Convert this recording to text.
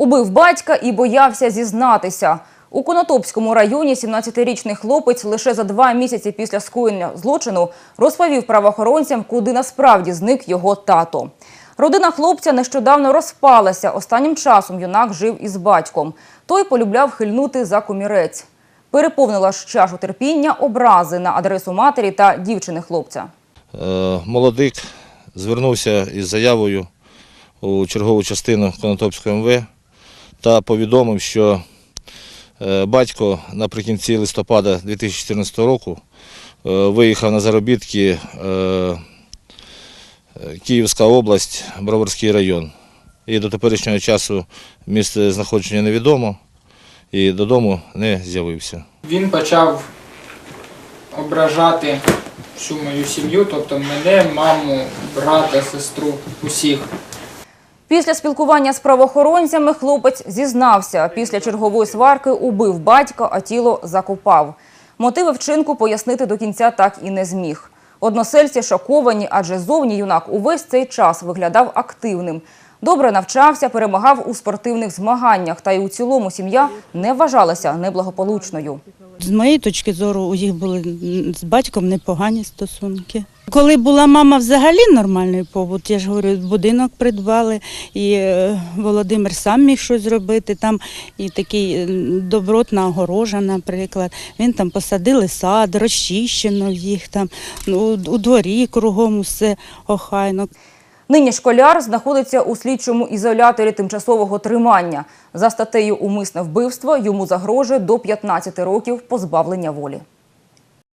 Убив батька і боявся зізнатися. У Конотопському районі 17-річний хлопець лише за два місяці після скоєння злочину розповів правоохоронцям, куди насправді зник його тато. Родина хлопця нещодавно розпалася. Останнім часом юнак жив із батьком. Той полюбляв хильнути за комірець. Переповнила ж чашу терпіння образи на адресу матері та дівчини хлопця. Е, Молодик звернувся із заявою у чергову частину Конотопського МВ та повідомив, що е, батько наприкінці листопада 2014 року е, виїхав на заробітки е, Київська область, Броварський район. І до теперішнього часу місце знаходження невідомо і додому не з'явився. Він почав ображати всю мою сім'ю, тобто мене, маму, брата, сестру, усіх. Після спілкування з правоохоронцями хлопець зізнався. Після чергової сварки убив батька, а тіло закопав. Мотиви вчинку пояснити до кінця так і не зміг. Односельці шоковані, адже зовні юнак увесь цей час виглядав активним. Добре навчався, перемагав у спортивних змаганнях, та й у цілому сім'я не вважалася неблагополучною. З моєї точки зору, у їх були з батьком непогані стосунки. Коли була мама взагалі нормальний побут, я ж говорю, будинок придбали, і е, Володимир сам міг щось зробити. Там і такий е, добротна огорожа, наприклад. Він там посадили сад, розчищено їх там, ну, у дворі кругом усе охайно. Нині школяр знаходиться у слідчому ізоляторі тимчасового тримання. За статтею «Умисне вбивство» йому загрожує до 15 років позбавлення волі.